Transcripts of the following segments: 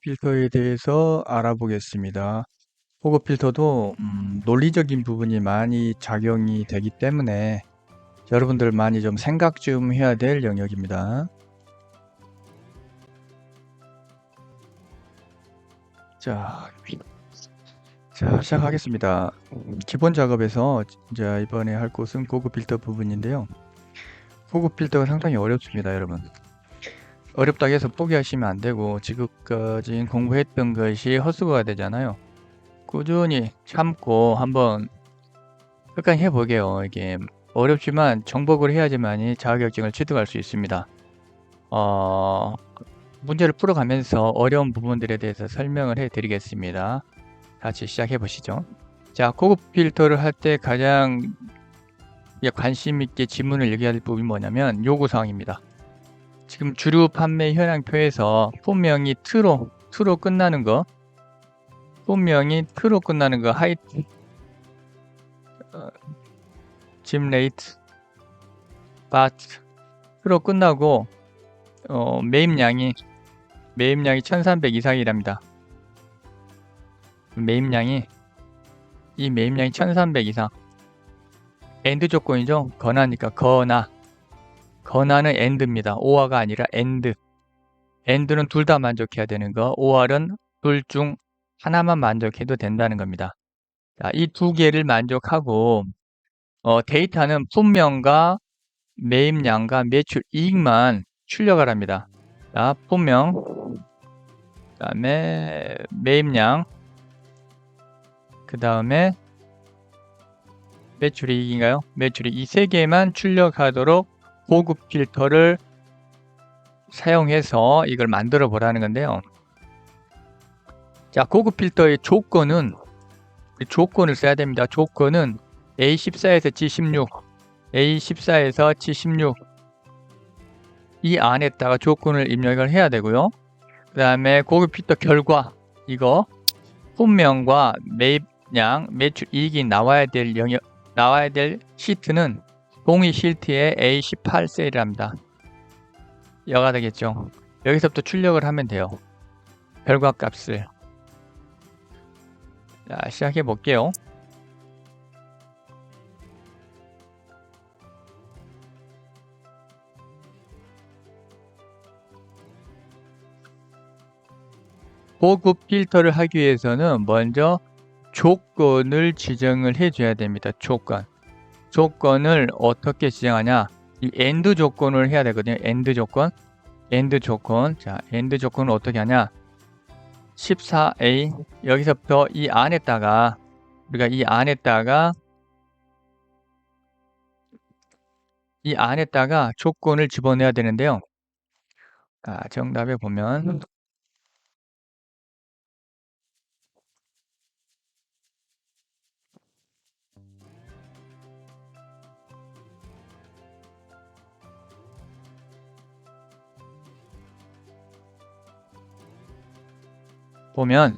필터에 대해서 알아보겠습니다. 호급 필터도 음, 논리적인 부분이 많이 작용이 되기 때문에 여러분들 많이 좀 생각 좀 해야 될 영역입니다. 자, 자 시작하겠습니다. 기본 작업에서 이제 이번에 할 곳은 고급 필터 부분인데요. 고급 필터가 상당히 어렵습니다, 여러분. 어렵다고 해서 포기하시면 안 되고 지금까지 공부했던 것이 헛수고가 되잖아요. 꾸준히 참고 한번 끝까지 해보게요. 이게 어렵지만 정복을 해야지만이 자격증을 취득할 수 있습니다. 어, 문제를 풀어가면서 어려운 부분들에 대해서 설명을 해드리겠습니다. 같이 시작해 보시죠. 자, 고급 필터를 할 때 가장 관심 있게 지문을 얘기할 부분이 뭐냐면 요구사항입니다. 지금 주류 판매 현황표에서 분명히 트로, 트로 끝나는 거, 분명히 트로 끝나는 거, 하이트, 어, 짐 레이트, 바트, 트로 끝나고, 어, 매입량이, 매입량이 1300 이상이랍니다. 매입량이, 이 매입량이 1300 이상. 엔드 조건이죠. 건하니까, 거나. 건하는 end입니다. or가 아니라 end. end는 둘 다 만족해야 되는 거. or은 둘중 하나만 만족해도 된다는 겁니다. 자, 이두 개를 만족하고 어, 데이터는 품명과 매입량과 매출 이익만 출력을 합니다. 자, 품명, 그 다음에 매입량, 그 다음에 매출 이익인가요? 매출 이익 이세 개만 출력하도록 고급 필터를 사용해서 이걸 만들어 보라는 건데요. 자, 고급 필터의 조건은 그 조건을 써야 됩니다. 조건은 A14에서 G16, A14에서 G16 이 안에다가 조건을 입력을 해야 되고요. 그 다음에 고급 필터 결과 이거 분명과 매입량, 매출 이익이 나와야 될 영역 나와야 될 시트는 동의 실트에 A18 세일합니다. 여가 되겠죠. 여기서부터 출력을 하면 돼요. 결과 값을. 자, 시작해 볼게요. 고급 필터를 하기 위해서는 먼저 조건을 지정을 해줘야 됩니다. 조건. 조건을 어떻게 지정하냐? 이 엔드 조건을 해야 되거든요. 엔드 조건. 엔드 조건. 자, 엔드 조건을 어떻게 하냐? 14a 여기서부터 이 안에다가 우리가 이 안에다가 이 안에다가 조건을 집어넣어야 되는데요. 아, 정답에 보면 보면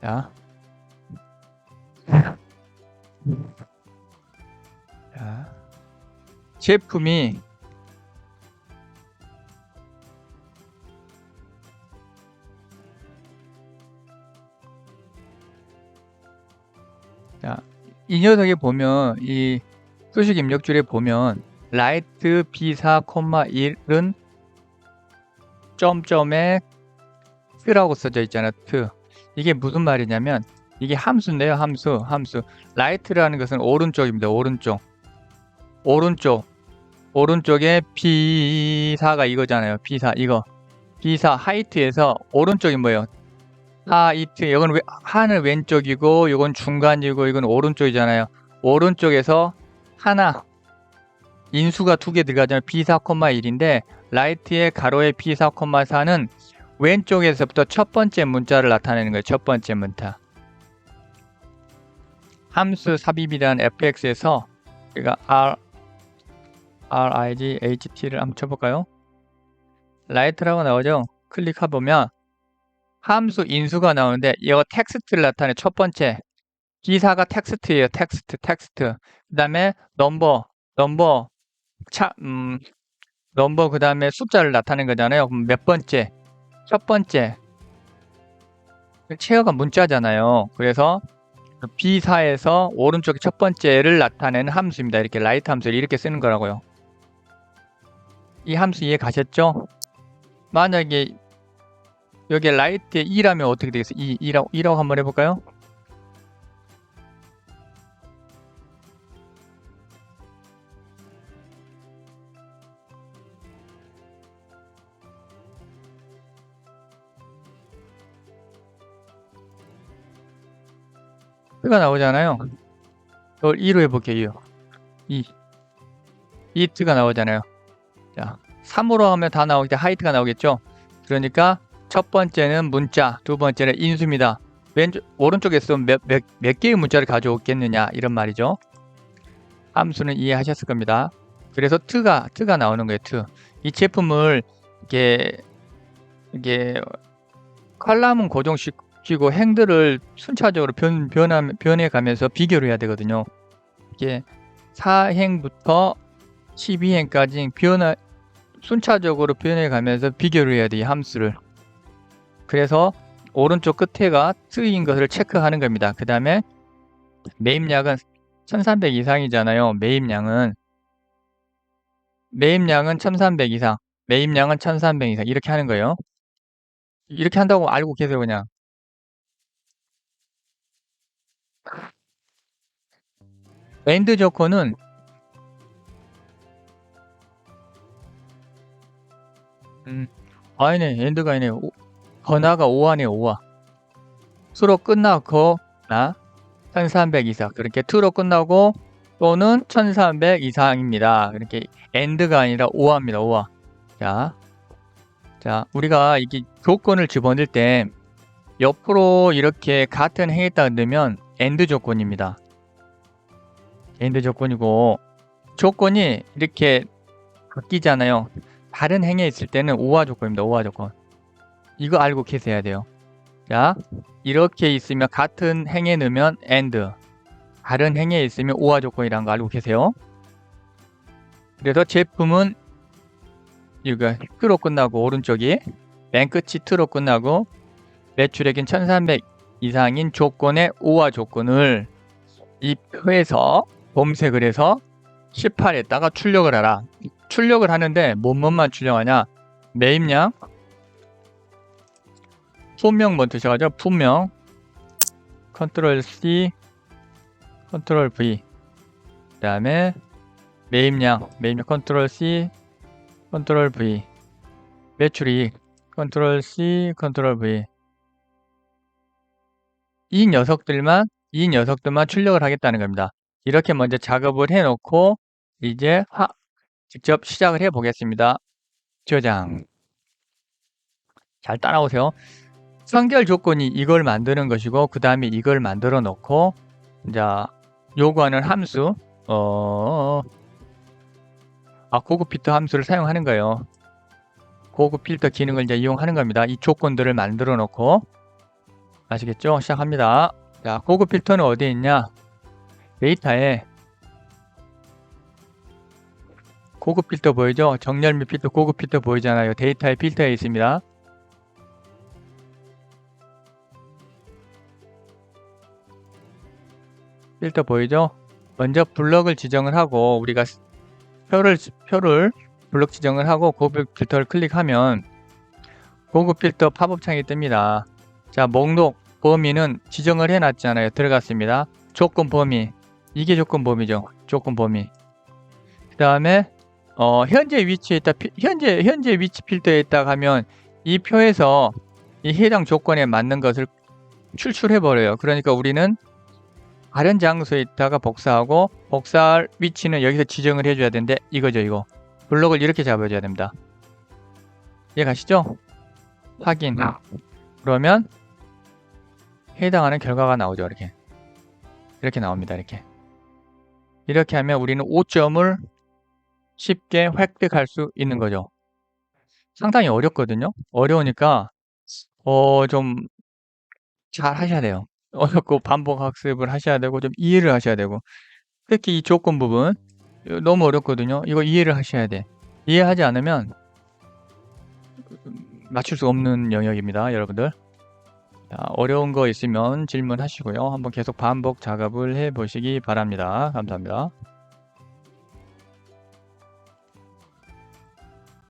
자, 자 제품이 자, 이 녀석에 보면 이 수식 입력줄에 보면 라이트 B4, 1은 점점에 트라고 써져 있잖아 트 이게 무슨 말이냐면 이게 함수인데요 함수 함수. 라이트라는 것은 오른쪽입니다 오른쪽. 오른쪽. 오른쪽에 B4가 이거잖아요 B4 이거. B4 하이트에서 오른쪽이 뭐예요? 하이트. 이건 왜, 하는 왼쪽이고 이건 중간이고 이건 오른쪽이잖아요. 오른쪽에서 하나. 인수가 두 개 들어가잖아요 B4, 1인데 라이트의 가로의 B4, 4는 왼쪽에서부터 첫 번째 문자를 나타내는 거예요. 첫 번째 문자. 함수 삽입이라는 fx에서 우리가 r right를 한번 쳐볼까요? 라이트라고 나오죠? 클릭해 보면 함수 인수가 나오는데 이거 텍스트를 나타내 첫 번째 기사가 텍스트예요. 텍스트, 텍스트. 그 다음에 넘버, 넘버, 차, 음, 넘버 그 다음에 숫자를 나타낸 거잖아요. 그럼 몇 번째? 첫 번째. 체어가 문자잖아요. 그래서 B4에서 오른쪽에 첫 번째를 나타내는 함수입니다. 이렇게 라이트 함수를 이렇게 쓰는 거라고요. 이 함수 이해 가셨죠? 만약에 여기 라이트에 2라면 어떻게 되겠어요? 2, 2라고, 2라고 한번 해볼까요? 가 나오잖아요. 이걸 2로 해볼게요. 2. 2트가 나오잖아요. 자, 3으로 하면 다 나오기 때 하이트가 나오겠죠? 그러니까 첫 번째는 문자, 두 번째는 인수입니다. 왼쪽, 오른쪽에 쓰면 몇, 몇, 몇 개의 문자를 가져오겠느냐, 이런 말이죠. 함수는 이해하셨을 겁니다. 그래서 트가, 트가 나오는 거예요, 트. 이 제품을, 이게, 이게, 칼럼은 고정시 키고 행들을 순차적으로 변, 변함, 변해가면서 비교를 해야 되거든요. 이게 4행부터 12행까지 변화, 순차적으로 변해가면서 비교를 해야 돼요, 이 함수를. 그래서 오른쪽 끝에가 트인 것을 체크하는 겁니다. 그 다음에 매입량은 1300 이상이잖아요. 매입량은 매입량은 1300 이상, 매입량은 1300 이상 이렇게 하는 거예요. 이렇게 한다고 알고 계세요, 그냥. 엔드 조건은 음, 아니네, 엔드가 아니네. 오, 번화가 5화네, 5화. 수로 끝나고, 나, 1300 이상. 그렇게 투로 끝나고, 또는 1300 이상입니다. 그렇게 엔드가 아니라 5화입니다, 5화. 자, 자, 우리가 이게 조건을 집어넣을 때, 옆으로 이렇게 같은 행했다 넣으면 엔드 조건입니다. 엔드 조건이고, 조건이 이렇게 바뀌잖아요. 다른 행에 있을 때는 5화 조건입니다. 5화 조건. 이거 알고 계셔야 돼요. 자, 이렇게 있으면 같은 행에 넣으면 and. 다른 행에 있으면 5화 조건이라는 거 알고 계세요. 그래서 제품은 이거 Q로 끝나고 오른쪽이 맨 끝이 T로 끝나고 매출액인 1300 이상인 조건의 5화 조건을 이 표에서 검색을 해서 18에다가 출력을 하라. 출력을 하는데 뭔뭐만 출력하냐? 매입량, 품명 먼저 시작하죠. 품명, 컨트롤 C, 컨트롤 V. 그 다음에 매입량, 매입량 컨트롤 C, 컨트롤 V. 매출이익, 컨트롤 C, 컨트롤 V. 이 녀석들만, 이 녀석들만 출력을 하겠다는 겁니다. 이렇게 먼저 작업을 해놓고 이제 화, 직접 시작을 해 보겠습니다. 저장. 잘 따라오세요. 선결 조건이 이걸 만드는 것이고 그 다음에 이걸 만들어 놓고 자 요구하는 함수 어 아, 고급 필터 함수를 사용하는 거예요. 고급 필터 기능을 이제 이용하는 겁니다. 이 조건들을 만들어 놓고 아시겠죠? 시작합니다. 자, 고급 필터는 어디에 있냐? 데이터에 고급 필터 보이죠? 정렬 및 필터, 고급 필터 보이잖아요. 데이터의 필터에 있습니다. 필터 보이죠? 먼저 블럭을 지정을 하고 우리가 표를 표를 블럭 지정을 하고 고급 필터를 클릭하면 고급 필터 팝업 창이 뜹니다. 자, 목록 범위는 지정을 해 놨잖아요. 들어갔습니다. 조건 범위. 이게 조건 범위죠. 조건 범위. 그 다음에 어, 현재 위치에 있다, 현재, 현재 위치 필터에 있다 하면 이 표에서 이 해당 조건에 맞는 것을 출출해 버려요. 그러니까 우리는 다른 장소에 있다가 복사하고 복사할 위치는 여기서 지정을 해줘야 되는데 이거죠, 이거. 블록을 이렇게 잡아줘야 됩니다. 이해 가시죠? 확인. 그러면 해당하는 결과가 나오죠, 이렇게. 이렇게 나옵니다, 이렇게. 이렇게 하면 우리는 5점을 쉽게 획득할 수 있는 거죠. 상당히 어렵거든요. 어려우니까 어 좀 잘 하셔야 돼요. 어렵고 반복 학습을 하셔야 되고 좀 이해를 하셔야 되고 특히 이 조건 부분 너무 어렵거든요. 이거 이해를 하셔야 돼. 이해하지 않으면 맞출 수 없는 영역입니다, 여러분들. 자, 어려운 거 있으면 질문하시고요. 한번 계속 반복 작업을 해 보시기 바랍니다. 감사합니다.